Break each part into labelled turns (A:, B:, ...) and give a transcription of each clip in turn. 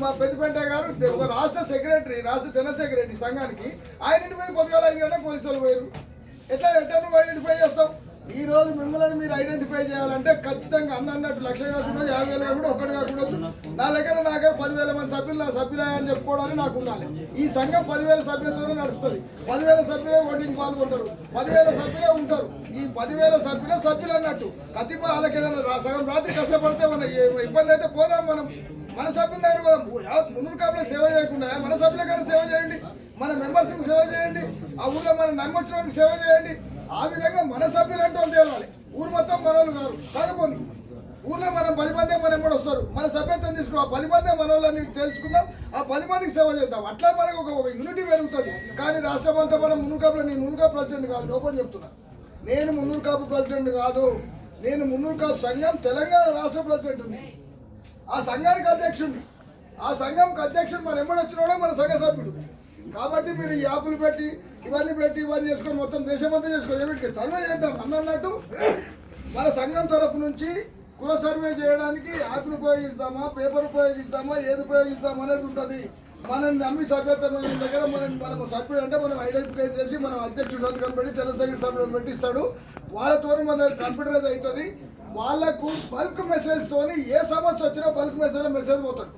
A: మా పెద్దపెంట గారు రాష్ట్ర సెక్రటరీ రాష్ట్ర జనరల్ సెక్రటరీ సంఘానికి ఆయన ఇంటి మీద పొద్దుగాల ఐదు గంటలకు పోలీసు వాళ్ళు పోయారు ఎట్లా ఎట్లా నువ్వు ఐడెంటిఫై ఈరోజు మిమ్మల్ని మీరు ఐడెంటిఫై చేయాలంటే ఖచ్చితంగా అన్న అన్నట్టు లక్ష కాకుండా యాభై వేలు కాకుండా ఒకటి కాకుండా నా దగ్గర నా దగ్గర పదివేల మంది సభ్యులు నా సభ్యులే అని చెప్పుకోవడానికి నాకు ఉండాలి. ఈ సంఘం పదివేల సభ్యులతోనే నడుస్తుంది. పదివేల సభ్యులే ఓటింగ్ పాల్గొంటారు. పదివేల సభ్యులే ఉంటారు. ఈ పదివేల సభ్యులే సభ్యులు అన్నట్టు. కతిప వాళ్ళకి ఏదైనా రా- సగం రాత్రి కష్టపడితే మన ఇబ్బంది అయితే పోదాం మనం. మన సభ్యుల దగ్గర పోదాం మున్నూరు కాపులకు సేవ చేయకుండా మన సభ్యులకైనా సేవ చేయండి. మన మెంబర్స్కి సేవ చేయండి. ఆ ఊళ్ళో మన నమ్మొచ్చిన సేవ చేయండి. ఆ విధంగా మన సభ్యులు అంటే వాళ్ళు తేలాలి. ఊరు మొత్తం మనోళ్ళు కాదు కాకపోతే ఊర్లో మనం పది మంది మన కూడా వస్తారు. మన సభ్యత్వం తీసుకుని ఆ పది మంది మనోళ్ళని తెలుసుకుందాం ఆ పది మందికి సేవ చేద్దాం. అట్లా మనకు ఒక యూనిటీ పెరుగుతుంది. కానీ రాష్ట్రం అంతా మనం మున్నూరు నేను మున్నూరు ప్రెసిడెంట్ కాదు లోపల చెప్తున్నా. నేను మున్నూరు కాపు ప్రెసిడెంట్ కాదు. నేను మున్నూరు కాపు సంఘం తెలంగాణ రాష్ట్ర ప్రెసిడెంట్ ఉంది ఆ సంఘానికి అధ్యక్షుడిని. ఆ సంఘంకి అధ్యక్షుడు మన ఎమ్మడొచ్చినోడే మన సంఘ సభ్యుడు. కాబట్టి మీరు ఈ యాపులు పెట్టి ఇవన్నీ పెట్టి ఇవన్నీ చేసుకొని మొత్తం దేశమంతా చేసుకొని ఏమిటి? సర్వే చేద్దాం అన్నట్టు మన సంఘం తరపు నుంచి కుల సర్వే చేయడానికి యాప్ను ఉపయోగిస్తామా పేపర్ ఉపయోగిస్తామా ఏది ఉపయోగిస్తామా అనేది ఉంటుంది. మనల్ని నమ్మి సభ్యత్వం దగ్గర మనం మనం సభ్యుడు అంటే మనం ఐడెంటిఫై చేసి మనం అధ్యక్షుడు సంతకం పెట్టి జనసంఘ సభ్యులను పెట్టిస్తాడు. వాళ్ళతో మన కంప్యూటరైజ్ అవుతుంది. వాళ్ళకు బల్క్ మెసేజ్ తోని ఏ సమస్య వచ్చినా బల్క్ మెసేజ్ మెసేజ్ పోతాడు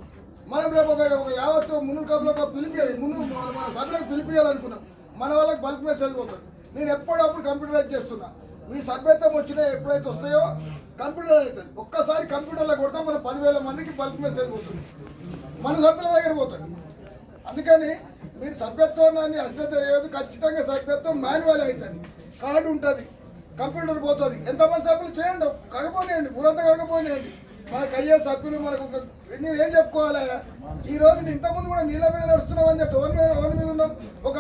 A: మనం రేపు ఒక ఒక యావత్తు మున్నూరు కప్పులో ఒక పిలిపియాలి మున్ను మన- మన సభ్యులకు పిలిపియాలనుకున్నాం. మన వాళ్ళకి బల్క్ మెసేజ్ పోతాడు నేను ఎప్పుడప్పుడు కంప్యూటరైజ్ చేస్తున్నా. మీ సభ్యత్వం వచ్చినా ఎప్పుడైతే వస్తాయో కంప్యూటర్ అవుతుంది. ఒక్కసారి కంప్యూటర్లో కొడితే మన పదివేల మందికి బల్క్ మెసేజ్ పోతుంది. మన సభ్యుల దగ్గర పోతుంది. అందుకని మీరు సభ్యత్వాన్ని అశ్రద్ధ చేయదు ఖచ్చితంగా సభ్యత్వం మాన్యువల్ అవుతుంది. కార్డు ఉంటుంది. కంప్యూటర్ పోతుంది. ఎంతమంది సభ్యులు చేయండి. కాకపోనియండి. ఊరంతా కాకపోనియండి. మనకు అయ్యే సభ్యులు మనకు నేను ఏం చెప్పుకోవాలి ఈ రోజు నేను ఇంతకుముందు కూడా నీళ్ళ మీద నడుస్తున్నామని చెప్పి ఓన్ మీద ఓన్ మీద ఉన్నాం? ఒక